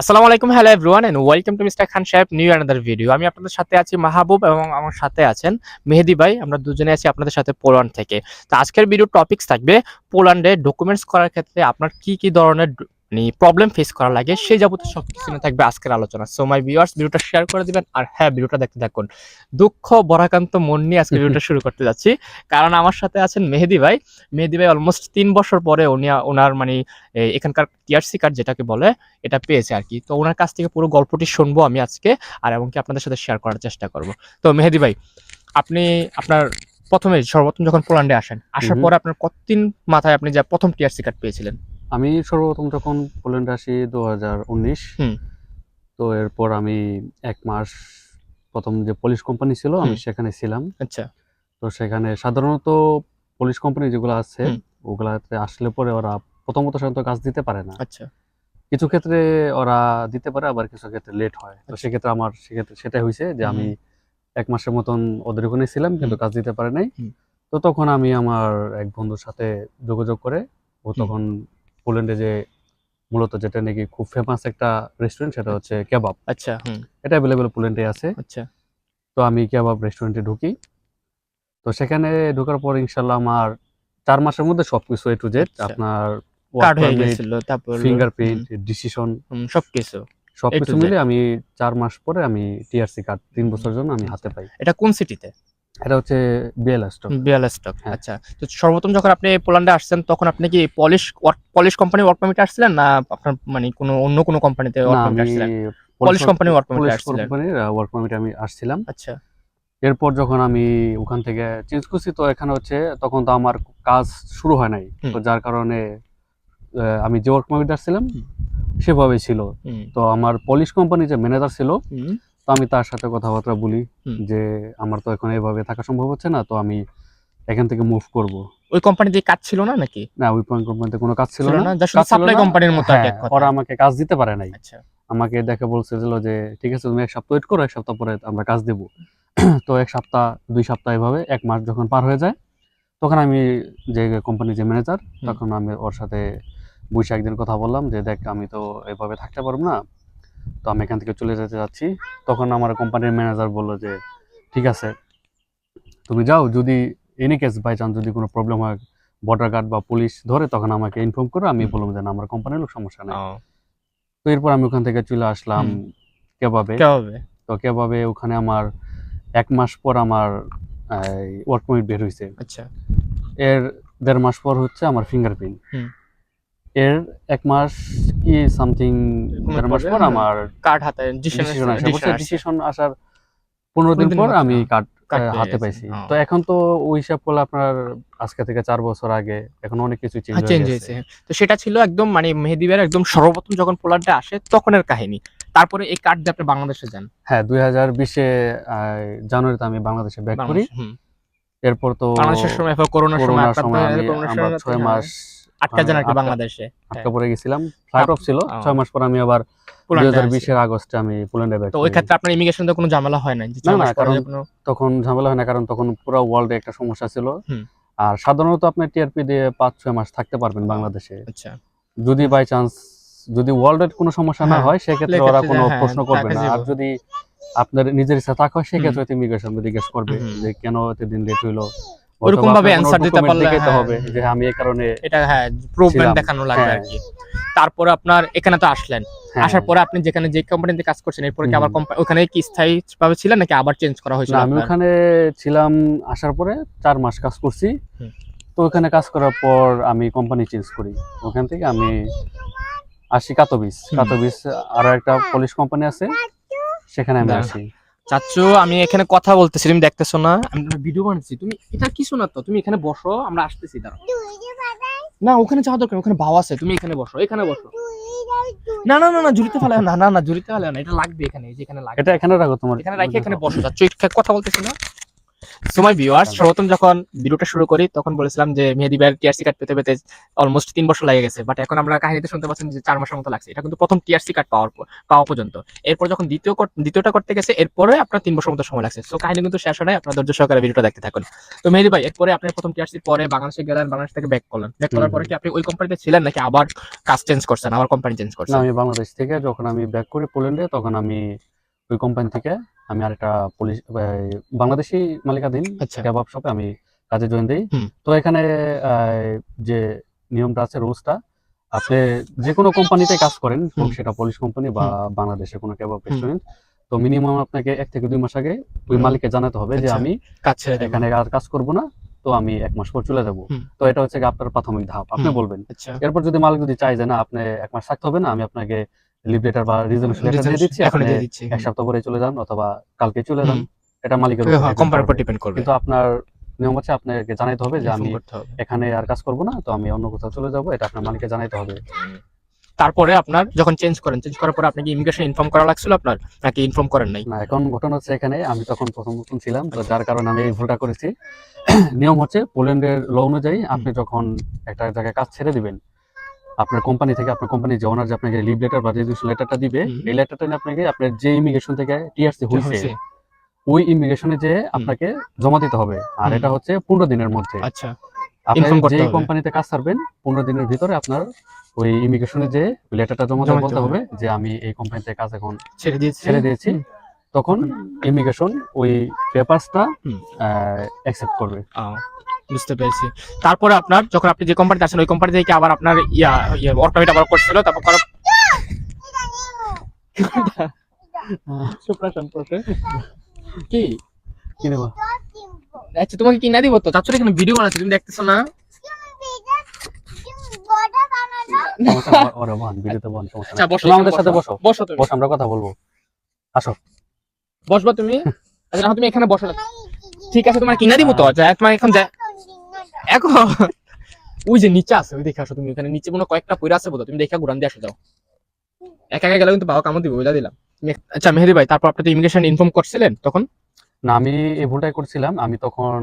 আসসালামু আলাইকুম hello everyone and welcome to mister Khan Saheb new another video আমি আপনাদের সাথে আছি মাহবুব এবং আমার সাথে আছেন মেহেদি ভাই। আমরা দুজনে আছি আপনাদের সাথে পোল্যান্ড থেকে। তো আজকের ভিডিও টপিকস থাকবে পোল্যান্ডে ডকুমেন্টস করার ক্ষেত্রে আপনার কি কি ধরনের মানে প্রবলেম ফেস করা লাগে সেই যাবতীয় সব কিছু নিয়ে থাকবে আজকের আলোচনা। সো মাই ভিউয়ার্স ভিডিওটা শেয়ার করে দিবেন আর হ্যাঁ ভিডিওটা দেখতে থাকুন। দুঃখ বরাকান্ত মন নিয়ে আজকে ভিডিওটা শুরু করতে যাচ্ছি। কারণ আমার সাথে আছেন মেহেদি ভাই। মেহেদি ভাই অলমোস্ট তিন বছর পরে উনি ওনার মানে এখানকার টিআরসি কার্ড যেটাকে বলে এটা পেয়েছে আর কি। তো ওনার কাছ থেকে পুরো গল্পটি শুনব আমি আজকে আর এমনকি আপনাদের সাথে শেয়ার করার চেষ্টা করব। তো মেহেদি ভাই আপনি আপনার প্রথমে সর্বপ্রথম যখন পোল্যান্ডে আসেন আসার। পরে আপনার কতদিন মাথায় আপনি যা প্রথম টিআরসি কার্ড পেয়েছিলেন? আমি সর্বপ্রথম যখন পোল্যান্ডে আসি দু হাজার উনিশ তো এরপর আমি এক মাস প্রথম যে পুলিশ কোম্পানি ছিল আমি সেখানে ছিলাম। আচ্ছা। তো সেখানে সাধারণত পুলিশ কোম্পানি যেগুলো আছে ওগুলাতে আসলে পরে ওরা প্রথমত সাধারণত কাজ দিতে পারে না। আচ্ছা। কিছু ক্ষেত্রে ওরা দিতে পারে আবার কিছু ক্ষেত্রে লেট হয়। তো আচ্ছা। সেক্ষেত্রে আমার সেক্ষেত্রে সেটাই হয়েছে যে আমি এক মাসের মতন ওদের ওখানে ছিলাম কিন্তু। কাজ দিতে পারে নাই। তো তখন আমি আমার এক বন্ধুর সাথে যোগাযোগ করে ও তখন পোল্যান্ডে যে মূলত যেটা নাকি খুব ফেমাস একটা রেস্টুরেন্ট সেটা হচ্ছে কেবাব আচ্ছা এটা অ্যাভেলেবেল পোল্যান্ডে আছে। আচ্ছা। তো আমি কেবাব রেস্টুরেন্টে ঢুকি। তো সেখানে ঢোকার পর ইনশাল্লাহ আমার চার মাসের মধ্যে সবকিছু এ টু জেড। আপনার ফিঙ্গারপ্রিন্ট ডিসিশন সবকিছু। সবকিছু মিলে আমি চার মাস পরে আমি টিআরসি কার্ড তিন বছরের জন্য আমি হাতে পাই। এটা কোন সিটিতে এটা হচ্ছে বিএল স্টক বিয়ালস্টক স্টক আচ্ছা। তো সর্বপ্রথম যখন আপনি পোল্যান্ডে আসছেন তখন আপনি কি Polish Polish company work permit আসছিলেন না আপনার মানে কোনো অন্য কোনো কোম্পানিতে ওয়ার্ক পারমিট আসছিলেন? পলিশ কোম্পানি ওয়ার্ক পারমিট আসছিলেন। কোম্পানির ওয়ার্ক পারমিট আমি আসছিলাম। আচ্ছা। এরপর যখন আমি ওখান থেকে চেঞ্জ করছি তো এখানে হচ্ছে তখন তো আমার কাজ শুরু হয় নাই। তো যার কারণে আমি যে ওয়ার্ক পারমিট আসছিলাম হুম। সেভাবেই ছিল। তো আমার পলিশ কোম্পানি যে ম্যানেজার ছিল তো আমি তার সাথে কথাবার্তা বলি যে আমার তো এখন এভাবে থাকা সম্ভব হচ্ছে না তো আমি এখান থেকে মুভ করব। ওই কোম্পানিতে কাজ ছিল না নাকি? না ওই কোম্পানিতে কোনো কাজ ছিল ছিল না। সাপ্লাই কোম্পানির মতো হ্যাঁ, কথা। ওরা আমাকে কাজ দিতে পারে নাই। আচ্ছা। আমাকে দেখে বলছিল যে ঠিক আছে তুমি এক সপ্তাহ ওয়েট করো এক সপ্তাহ পরে আমরা কাজ দেব। তো এক সপ্তাহ দুই সপ্তাহ এভাবে এক মাস যখন পার হয়ে যায় তখন আমি যে কোম্পানির যে ম্যানেজার তখন আমি ওর সাথে বৈশাখ একদিন কথা বললাম যে দেখ আমি তো এভাবে থাকতে পারব না তো আমি এখান থেকে চলে যেতে যাচ্ছি। তখন আমার কোম্পানির ম্যানেজার বলল যে ঠিক আছে তুমি যাও। যদি এনি কেস বাই চান্স যদি কোনো প্রবলেম হয় বর্ডার গার্ড বা পুলিশ ধরে তখন আমাকে ইনফর্ম করো। আমি বললাম যে না আমার কোম্পানির লোক সমস্যা নেই। তো এরপর আমি ওখান থেকে চলে আসলাম। কেবাবে। তো কেবাবে ওখানে আমার এক মাস পর আমার ওয়ার্ক পারমিট বের হয়েছে আচ্ছা। এর দেড় মাস পর হচ্ছে আমার ফিঙ্গারপ্রিন্ট। এর এক মাস কি সামথিং দেড় মাস পর আমার কার্ড হাতে ডিসিশন আসে ডিসিশন আসার পনেরো দিন পর আমি হ্যাঁ। কার্ড হাতে পাইছি। তো এখন তো ওই হিসাব করলে আপনার আজকে থেকে চার বছর আগে এখন অনেক কিছু চেঞ্জ চেঞ্জ হয়েছে। তো সেটা ছিল একদম মানে মেহেদি ভাইয়ের একদম সর্বপ্রথম যখন পোল্যান্ডে আসে তখনের কাহিনী। তারপরে এই কার্ড দিয়ে আপনি বাংলাদেশে যান। হ্যাঁ দুই হাজার বিশে জানুয়ারিতে আমি বাংলাদেশে ব্যাক করি। এরপর তো বাংলাদেশের সময় করোনার সময় করোনার সময় হয়ে আমরা ছয় হ্যাঁ, মাস আটকা যান আর কি আটকা- বাংলাদেশে? আটকা পড়ে গেছিলাম। ফ্লাইট অফ ছিল। ছয় মাস পর আমি আবার দুই হাজার বিশের আগস্টে আমি পোল্যান্ডে ব্যাক তো ওই ক্ষেত্রে আপনার ইমিগ্রেশনে কোনো ঝামেলা হয় না না, ছয় না, মাস পরে কারণ- তখন ঝামেলা হয় না কারণ তখন পুরো ওয়ার্ল্ডে একটা সমস্যা ছিল। আর সাধারণত আপনি টিআরপি দিয়ে পাঁচ ছয় মাস থাকতে পারবেন বাংলাদেশে। আচ্ছা। যদি বাই চান্স যদি ওয়ার্ল্ডের কোনো সমস্যা না হ্যাঁ, হয় সেক্ষেত্রে ওরা কোনো হ্যাঁ, প্রশ্ন করবে না। আর যদি আপনার নিজের ইচ্ছা থাকা হয় সেক্ষেত্রে ইমিগ্রেশন জিজ্ঞেস করবে যে কেন এতদিন লেট হইল? ওরকম ভাবে answer দিতে পারলে, দেখাতে হ্যাঁ। হবে যে আমি এই কারণে এটা হ্যাঁ প্রুভমেন্ট। দেখানো লাগবে আর হ্যাঁ। কি। তারপরে আপনার এখানে তো আসলেন। হ্যাঁ, আসার পরে আপনি যেখানে যে কোম্পানিতে কাজ করছেন এরপরে কি আবার কোম্পানি ওখানে কি স্থায়ী ভাবে ছিলেন নাকি আবার চেঞ্জ করা হয়েছিল আমি ওখানে ছিলাম আসার পরে চার মাস কাজ করছি। তো ওখানে কাজ করার পর আমি কোম্পানি চেঞ্জ করি। ওখান থেকে আমি আসি কাতবিস। কাতবিস আরও একটা পুলিশ কোম্পানি আছে সেখানে আমি আসি। চাচ্চু আমি এখানে কথা বলতেছি তুমি দেখতেছো না? আমি ভিডিও বানাচ্ছি তুমি এটা কিছু না তো? তুমি এখানে বসো আমরা আসতেছি দাঁড়াও। না ওখানে যাওয়া দরকার ওখানে ভাও আছে তুমি এখানে বসো এখানে বসো। না না না না জুড়িতে ফেলে না না না জুড়িতে ফেলে না এটা লাগবে এখানে এই যে এখানে লাগবে। এটা এখানে রাখো তোমার এখানে রাখি এখানে বসো চাচ্ছু কথা বলতেছি না। সময় ভিউয়ার্স প্রথম যখন ভিডিওটা শুরু করি তখন বলেছিলাম যে মেহেদি ভাইয়ের টিআরসি কার্ড পেতে পেতে অলমোস্ট তিন বছর লেগে গেছে বাট এখন আমরা কাহিনীতে শুনতে পাচ্ছেন যে চার মাসের মতো লাগছে। এটা কিন্তু প্রথম টিআরসি কার্ড পাওয়ার পাওয়া পর্যন্ত। এরপর যখন দ্বিতীয় দ্বিতীয়টা করতে গেছে এরপরে আপনার তিন বছর মতো সময় লাগছে। সো কাহিনী কিন্তু শেষ হয় আপনার ধৈর্য সহকারে ভিডিওটা দেখতে থাকুন। তো মেহেদি ভাই এরপরে আপনি প্রথম টিআরসি পরে বাংলাদেশে গেলেন বাংলাদেশ থেকে ব্যাক করলেন। ব্যাক করার পরে কি আপনি ওই কোম্পানিতে ছিলেন নাকি আবার কাজ চেঞ্জ করছেন আবার কোম্পানি চেঞ্জ করছেন? আমি বাংলাদেশ থেকে যখন আমি ব্যাক করি পোল্যান্ডে তখন আমি ওই কোম্পানি থেকে আমি আরেকটা পুলিশ বাংলাদেশি মালিকাধীন কেবাব শপে আমি কাজে জয়েন দিই। তো এখানে যে নিয়মটা আছে রুলসটা আপনি যে কোনো কোম্পানিতে কাজ করেন সেটা পুলিশ কোম্পানি বা বাংলাদেশের কোনো কেবাব রেস্টুরেন্ট তো মিনিমাম আপনাকে এক থেকে দুই মাস আগে ওই মালিককে জানাতে হবে যে আচ্ছা। আমি এখানে আর কাজ করব না তো আমি এক মাস পর চলে যাব। তো এটা হচ্ছে আপনার প্রাথমিক ধাপ আপনি বলবেন। আচ্ছা। এরপর যদি মালিক যদি চাই যে না আপনি এক মাস থাকতে হবে না আমি আপনাকে লিভ লেটার বা রিজনেশন লেটার দিয়ে দিচ্ছি এখন দিয়ে দিচ্ছি। এক সপ্তাহ পরে চলে যান অথবা কালকে চলে যান এটা মালিকের কোম্পানির উপর ডিপেন্ড করবে। কিন্তু আপনার নিয়ম হচ্ছে আপনাকে জানাইতে হবে যে আমি। এখানে আর কাজ করব না তো আমি অন্য কোথাও চলে যাব এটা আপনার মালিককে জানাইতে হবে। তারপরে আপনার যখন চেঞ্জ করেন চেঞ্জ করার পরে আপনাকে ইমিগ্রেশন ইনফর্ম করা লাগছিল আপনার নাকি ইনফর্ম করেন নাই? না এখন ঘটনা হচ্ছে এখানে আমি তখন প্রথম নতুন ছিলাম তো যার কারণে আমি এই ভুলটা করেছি। নিয়ম হচ্ছে পোল্যান্ডের ল অনুযায়ী আপনি যখন একটা জায়গায় কাজ ছেড়ে দিবেন আপনার কোম্পানি থেকে আপনার কোম্পানি যে ওনার যে আপনাকে লিভ লেটার বা রেজিস্ট্রেশন লেটারটা দিবে এই লেটারটা আপনাকে আপনার যে ইমিগ্রেশন থেকে টিআরসি হয়েছে। ওই ইমিগ্রেশনে যে আপনাকে জমা দিতে হবে। আর এটা হচ্ছে পনেরো দিনের মধ্যে। আচ্ছা। আপনি যে কোম্পানিতে কাজ ছাড়বেন পনেরো দিনের ভিতরে আপনার ওই ইমিগ্রেশনে যে লেটারটা জমা দিয়ে বলতে হবে। যে আমি এই কোম্পানিতে কাজ এখন ছেড়ে দিয়েছি। ছেড়ে দিয়েছি তখন ইমিগ্রেশন ওই পেপারসটা। অ্যাকসেপ্ট করবে। বুঝতে পেরেছি। তারপরে আপনার যখন আপনি যে কোম্পানিতে আছেন ওই কোম্পানি থেকে আবার আপনার ইয়া আবার করছিল তারপর করার কি? কি আচ্ছা তোমাকে দিব তো। এখানে ভিডিও বানাচ্ছি তুমি দেখতেছো না? আচ্ছা নেই। বসো তুমি আমাদের সাথে বসো। বসো। বসো আমরা কথা বলব। আসো। বসবা তুমি? আচ্ছা তুমি এখানে বসো। ঠিক আছে তোমার কিনা দিব তো। আচ্ছা তোমার এখন এখন ওই যে নিচে আছে ওই দেখে আসো তুমি ওখানে নিচে মনে কয়েকটা আছে বোধ তুমি দেখে ঘুরান দিয়ে আসো যাও। একা একা গেলে কিন্তু বাবা কামড় দিবে দিলাম। আচ্ছা মেহেদি ভাই তারপর আপনি তো ইমিগ্রেশন ইনফর্ম করছিলেন তখন? না আমি এই ভুলটাই করছিলাম। আমি তখন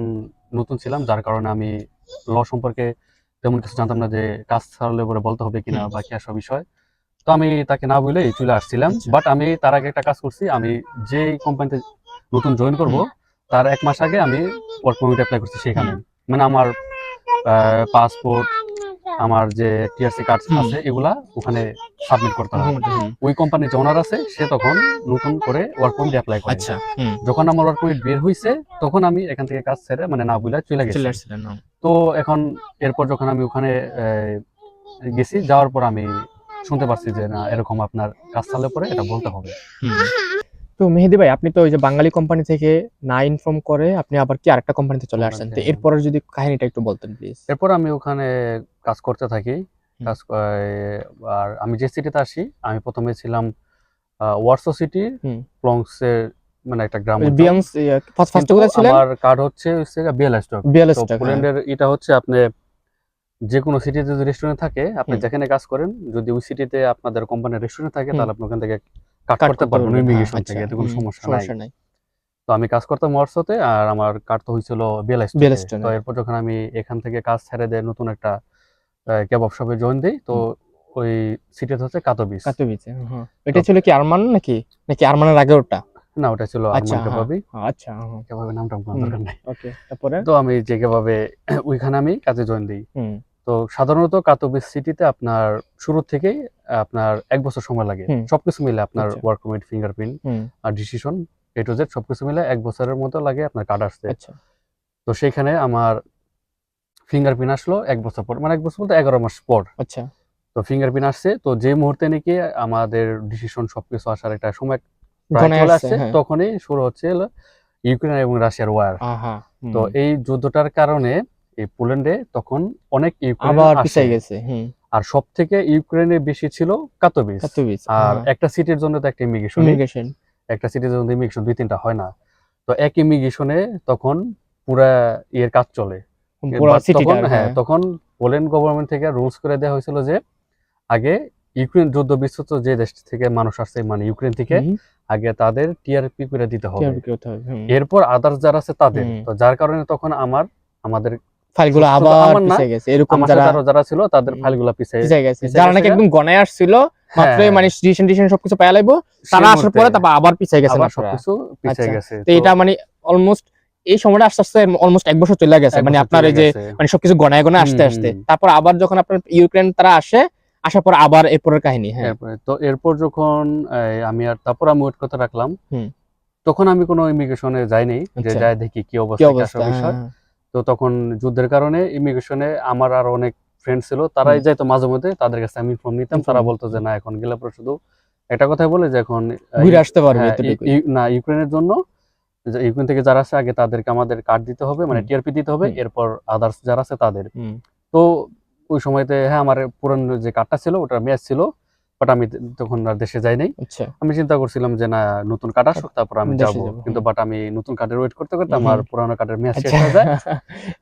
নতুন ছিলাম যার কারণে আমি ল সম্পর্কে তেমন কিছু জানতাম না যে কাজ ছাড়লে পরে বলতে হবে কিনা। বা কি আসা বিষয়। তো আমি তাকে না বলে চলে আসছিলাম আচ্ছা। বাট আমি তার আগে একটা কাজ করছি। আমি যে কোম্পানিতে নতুন জয়েন করব তার এক মাস আগে আমি ওয়ার্ক পারমিট অ্যাপ্লাই করছি সেখানে। মানে আমার পাসপোর্ট আমার যে টিআরসি কার্ড আছে এগুলা ওখানে সাবমিট করতে হবে। ওই কোম্পানির যে ওনার আছে সে তখন নতুন করে ওয়ার্ক পারমিট অ্যাপ্লাই করে। আচ্ছা যখন আমার ওয়ার্ক পারমিট বের হয়েছে তখন আমি এখান থেকে কাজ ছেড়ে মানে না বুঝলে চলে গেছি। তো এখন এরপর যখন আমি ওখানে গেছি যাওয়ার পর আমি শুনতে পারছি যে না এরকম আপনার কাজ ছাড়লে পরে এটা বলতে হবে। তো মেহেদি ভাই আপনি তো ওই যে বাঙালি কোম্পানি থেকে না ইনফর্ম করে আপনি আবার কি আরেকটা কোম্পানিতে চলে আসছেন? তো কোম্পানিতে, এরপরে যদি কাহিনীটা একটু বলতেন প্লিজ এরপর আমি ওখানে কাজ করতে থাকি। কাজ আর আমি যে সিটিতে আসি আমি প্রথমে ছিলাম ওয়ার্সো সিটি। প্লংসের মানে একটা গ্রাম। বিয়াংস ফার্স্ট ফার্স্ট কোথায় ছিলেন? আমার কার্ড হচ্ছে হচ্ছে বিএলএস্টক বিয়ালেস তো পোল্যান্ডের এটা হচ্ছে আপনি যে কোনো সিটিতে যদি রেস্টুরেন্ট থাকে আপনি যেখানে কাজ করেন যদি ওই সিটিতে আপনাদের কোম্পানির রেস্টুরেন্ট থাকে তাহলে আপনি ওখান থেকে কাজ করতে পারবেন ইমিগ্রেশন থেকে এতে কোনো সমস্যা নাই। তো আমি কাজ করতাম ওয়ার্সোতে আর আমার কার্ড তো হয়েছিল তো এরপর যখন আমি এখান থেকে কাজ ছেড়ে দিয়ে নতুন একটা কেবাব শপে জয়েন দিই তো ওই সিটিতে হচ্ছে কাতবিস হ্যাঁ এটা ছিল কি আরমান নাকি? নাকি আরমানের আগে ওটা? না ওটা ছিল আচ্ছা, আরমান কেবাবি আচ্ছা কেবাবের নামটা আমার দরকার নাই। ওকে তারপরে? তো আমি যে কেবাবে ওইখানে আমি কাজে জয়েন দিই। তো সাধারণত কাতবিস সিটিতে আপনার শুরু থেকেই আপনার এক বছর সময় লাগে। সবকিছু মিলে আপনার। ওয়ার্ক পারমিট ফিঙ্গারপ্রিন্ট আর ডিসিশন এ টু জেড সবকিছু মিলে এক বছরের মতো লাগে আপনার কার্ড আসতে। আচ্ছা। তো সেখানে আমার ফিঙ্গারপ্রিন্ট আসলো এক বছর পর মানে এক বছর বলতে এগারো মাস পর। আচ্ছা। তো ফিঙ্গারপ্রিন্ট আসছে তো যে মুহূর্তে নাকি আমাদের ডিসিশন সবকিছু আসার একটা সময় চলে আসছে, আসছে হ্যাঁ। তখনই শুরু হচ্ছে ইউক্রেন এবং রাশিয়ার ওয়ার তো এই যুদ্ধটার কারণে এই পোল্যান্ডে তখন অনেক ইউক্রেন আবার পিছাই গেছে আর সব থেকে ইউক্রেনে বেশি ছিল কাতোবিস। আর একটা সিটির জন্য তো একটা ইমিগ্রেশন। একটা সিটির জন্য ইমিগ্রেশন দুই তিনটা হয় না। তো এক ইমিগ্রেশনে তখন পুরা ইয়ের কাজ চলে। তখন হ্যাঁ তখন পোল্যান্ড গভর্নমেন্ট থেকে রুলস করে দেওয়া হয়েছিল যে আগে ইউক্রেন যুদ্ধ বিস্তৃত যে দেশ থেকে মানুষ আসছে মানে ইউক্রেন থেকে আগে তাদের টিআরপি করে দিতে হবে। এরপর আদার্স যারা আছে তাদের। তো যার কারণে তখন আমার আমাদের ফাইলগুলো আবার পিছিয়ে গেছে। এরকম যারা যারা ছিল তাদের ফাইলগুলো পিছিয়ে পিছিয়ে গেছে। যারা নাকি একদম গনায় আসছিল মাত্র হ্যাঁ, মানে ডিসিশন ডিসিশন সবকিছু পাওয়া লাগবো তারা আসার পরে তারপর আবার পিছিয়ে গেছে না সবকিছু পিছিয়ে আচ্ছা। গেছে তো এটা মানে অলমোস্ট এই সময়টা আস্তে আস্তে অলমোস্ট এক বছর চলে গেছে। মানে আপনার এই যে মানে সবকিছু গনায় গনায় আসতে আসতে। তারপর আবার যখন আপনার ইউক্রেন তারা আসে আসার পর আবার এরপরের কাহিনী হ্যাঁ। তো এরপর যখন আমি আর তারপর আমি ওয়েট করতে রাখলাম তখন আমি কোনো ইমিগ্রেশনে যাইনি যে আচ্ছা। যাই দেখি কি অবস্থা বিষয়। হ্যাঁ। তো তখন যুদ্ধের কারণে ইমিগ্রেশনে আমার আর অনেক ফ্রেন্ড ছিল তারাই যাইতো মাঝে মধ্যে তাদের কাছে আমি ফোন নিতাম তারা বলতো যে না এখন গেলে পরে শুধু একটা কথাই বলে যে এখন ঘুরে আসতে পারবে হ্যাঁ, না ইউক্রেনের জন্য যে ইউক্রেন থেকে যারা আছে আগে তাদেরকে আমাদের কার্ড দিতে হবে মানে টিআরপি দিতে হবে এরপর আদার্স যারা আছে তাদের। তো ওই সময়তে হ্যাঁ আমার পুরানো যে কার্ডটা ছিল ওটা ম্যাচ ছিল বাট আমি তখন আর দেশে যাই নাই। আচ্ছা। আমি চিন্তা করছিলাম যে না নতুন কার্ড আসুক তারপর আমি যাব। কিন্তু বাট আমি নতুন কার্ডের ওয়েট করতে করতে আমার পুরানো কার্ডের মেয়াদ শেষ হয়ে যায়।